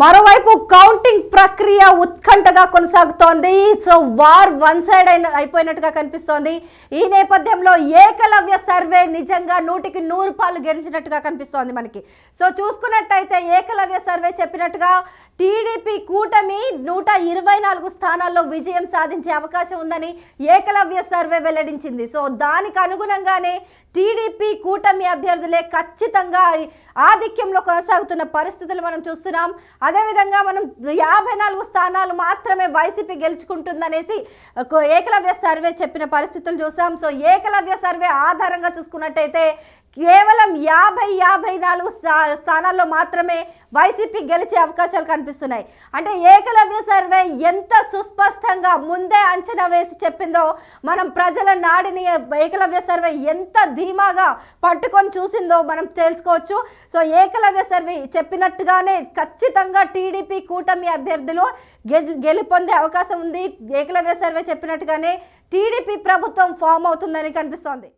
మరోవైపు కౌంటింగ్ ప్రక్రియ ఉత్కంఠగా కొనసాగుతోంది. సో వార్ వన్ సైడ్ అయిన అయిపోయినట్టుగా కనిపిస్తోంది. ఈ నేపథ్యంలో ఏకలవ్య సర్వే నిజంగా నూటికి నూరు పాలు గెలిచినట్టుగా కనిపిస్తోంది మనకి. సో చూసుకున్నట్టయితే ఏకలవ్య సర్వే చెప్పినట్టుగా టీడీపీ కూటమి నూట ఇరవై నాలుగు స్థానాల్లో విజయం సాధించే అవకాశం ఉందని ఏకలవ్య సర్వే వెల్లడించింది. సో దానికి అనుగుణంగానే టీడీపీ కూటమి అభ్యర్థులే ఖచ్చితంగా ఆధిక్యంలో కొనసాగుతున్న పరిస్థితులు మనం చూస్తున్నాం. అదేవిధంగా మనం యాభై నాలుగు స్థానాలు మాత్రమే వైసీపీ గెలుచుకుంటుందనేసి ఏకలవ్య సర్వే చెప్పిన పరిస్థితులు చూసాం. సో ఏకలవ్య సర్వే ఆధారంగా చూసుకున్నట్టయితే కేవలం యాభై యాభై నాలుగు స్థానాల్లో మాత్రమే వైసీపీ గెలిచే అవకాశాలు కనిపిస్తున్నాయి. అంటే ఏకలవ్య సర్వే ఎంత సుస్పష్టంగా ముందే అంచనా వేసి చెప్పిందో మనం ప్రజల నాడిని ఏకలవ్య సర్వే ఎంత ధీమాగా పట్టుకొని చూసిందో మనం తెలుసుకోవచ్చు. సో ఏకలవ్య సర్వే చెప్పినట్టుగానే ఖచ్చితంగా టీడీపీ కూటమి అభ్యర్థులు గెలి గెలుపొందే అవకాశం ఉంది. ఏకలవ్య సర్వే చెప్పినట్టుగానే టీడీపీ ప్రభుత్వం ఫామ్ అవుతుందని కనిపిస్తోంది.